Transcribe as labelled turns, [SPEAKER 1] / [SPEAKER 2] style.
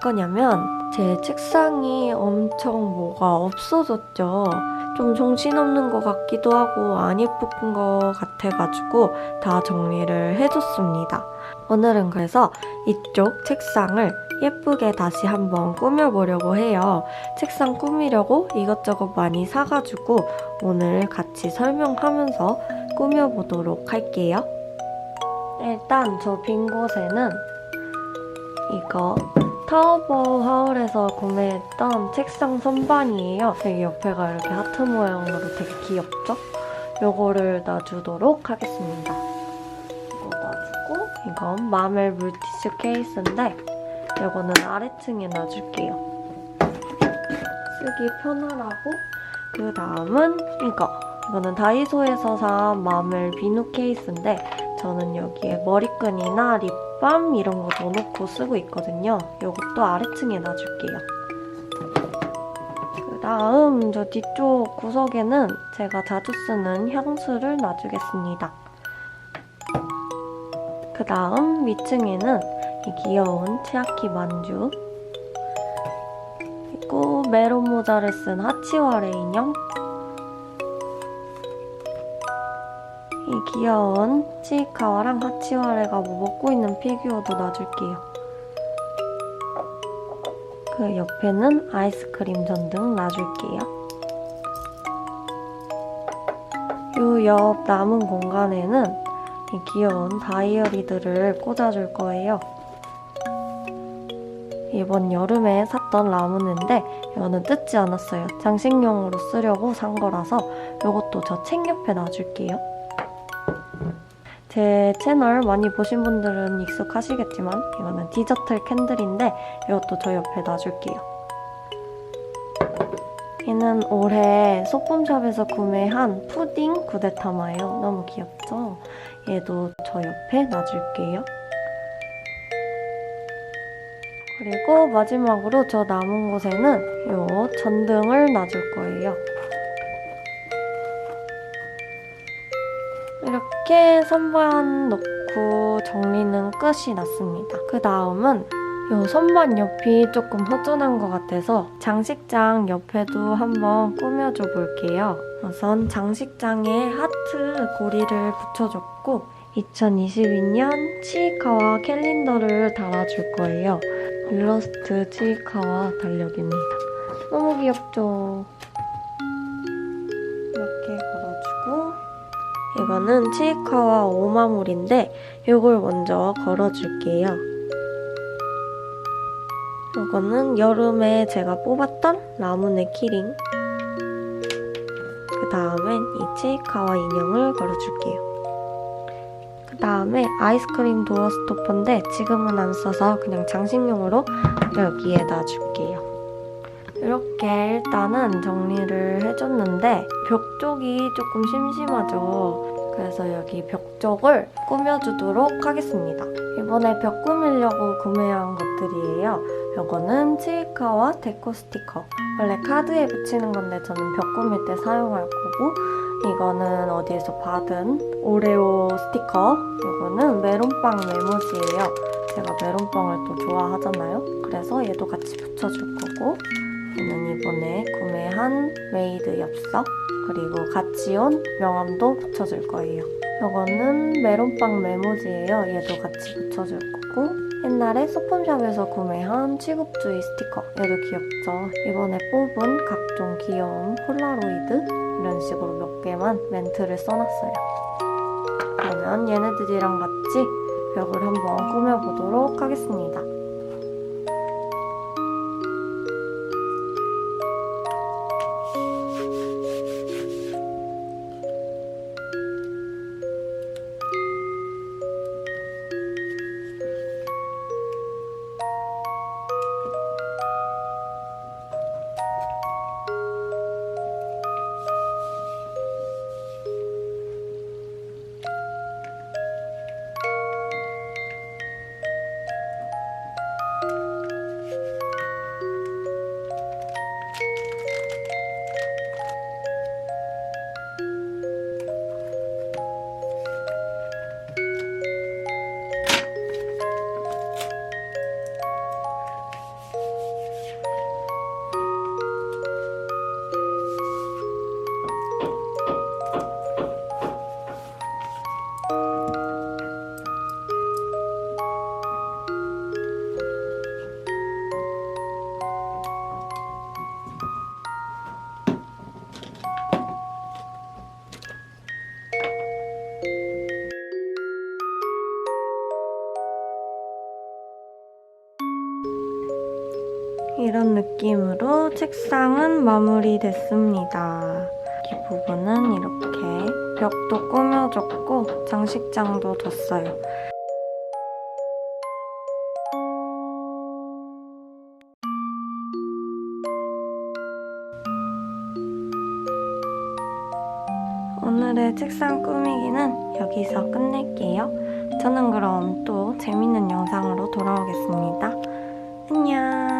[SPEAKER 1] 거냐면 제 책상이 엄청 뭐가 없어졌죠. 좀 정신없는 것 같기도 하고 안 예쁜 것 같아가지고 다 정리를 해줬습니다. 오늘은 그래서 이쪽 책상을 예쁘게 다시 한번 꾸며보려고 해요. 책상 꾸미려고 이것저것 많이 사가지고 오늘 같이 설명하면서 꾸며보도록 할게요. 일단 저 빈 곳에는 이거 타오버 하울에서 구매했던 책상 선반이에요. 되게 옆에가 이렇게 하트 모양으로 되게 귀엽죠? 요거를 놔주도록 하겠습니다. 이거 놔주고 이건 마멜 물티슈 케이스인데 요거는 아래층에 놔줄게요. 쓰기 편하라고 그 다음은 이거 이거는 다이소에서 산 마멜 비누 케이스인데 저는 여기에 머리끈이나 립밤 이런 거 넣어놓고 쓰고 있거든요. 이것도 아래층에 놔줄게요. 그 다음 저 뒤쪽 구석에는 제가 자주 쓰는 향수를 놔주겠습니다. 그 다음 위층에는 이 귀여운 치아키 만주 그리고 메론 모자를 쓴 하치와 레 인형 이 귀여운 치이카와랑 하치와레가 뭐 먹고 있는 피규어도 놔줄게요. 그 옆에는 아이스크림 전등 놔줄게요. 요 옆 남은 공간에는 이 귀여운 다이어리들을 꽂아줄 거예요. 이번 여름에 샀던 라무네인데 이거는 뜯지 않았어요. 장식용으로 쓰려고 산 거라서 이것도 저책 옆에 놔줄게요. 제 채널 많이 보신 분들은 익숙하시겠지만 이거는 디저트 캔들인데 이것도 저 옆에 놔줄게요. 얘는 올해 소품샵에서 구매한 푸딩 구데타마예요. 너무 귀엽죠? 얘도 저 옆에 놔줄게요. 그리고 마지막으로 저 남은 곳에는 요 전등을 놔줄 거예요. 이렇게 선반 놓고 정리는 끝이 났습니다. 그 다음은 이 선반 옆이 조금 허전한 것 같아서 장식장 옆에도 한번 꾸며줘 볼게요. 우선 장식장에 하트 고리를 붙여줬고 2022년 치이카와 캘린더를 달아줄 거예요. 일러스트 치이카와 달력입니다. 너무 귀엽죠? 이거는 치이카와 오마물인데 이걸 먼저 걸어줄게요. 이거는 여름에 제가 뽑았던 라무네 키링 그 다음엔 이 치이카와 인형을 걸어줄게요. 그 다음에 아이스크림 도어 스토퍼인데 지금은 안 써서 그냥 장식용으로 여기에 놔줄게요. 이렇게 일단은 정리를 해줬는데 벽 쪽이 조금 심심하죠. 그래서 여기 벽 쪽을 꾸며주도록 하겠습니다. 이번에 벽 꾸미려고 구매한 것들이에요. 이거는 치이카와 데코 스티커. 원래 카드에 붙이는 건데 저는 벽 꾸밀 때 사용할 거고 이거는 어디에서 받은 오레오 스티커. 이거는 메론빵 메모지예요. 제가 메론빵을 또 좋아하잖아요. 그래서 얘도 같이 붙여줄 거고 얘는 이번에 구매한 메이드 엽서 그리고 같이 온 명함도 붙여줄 거예요. 이거는 메론빵 메모지예요. 얘도 같이 붙여줄 거고 옛날에 소품샵에서 구매한 취급주의 스티커 얘도 귀엽죠. 이번에 뽑은 각종 귀여운 폴라로이드 이런 식으로 몇 개만 멘트를 써놨어요. 그러면 얘네들이랑 같이 벽을 한번 꾸며보도록 하겠습니다. 이런 느낌으로 책상은 마무리됐습니다. 이 부분은 이렇게 벽도 꾸며줬고 장식장도 뒀어요. 오늘의 책상 꾸미기는 여기서 끝낼게요. 저는 그럼 또 재밌는 영상으로 돌아오겠습니다. 안녕!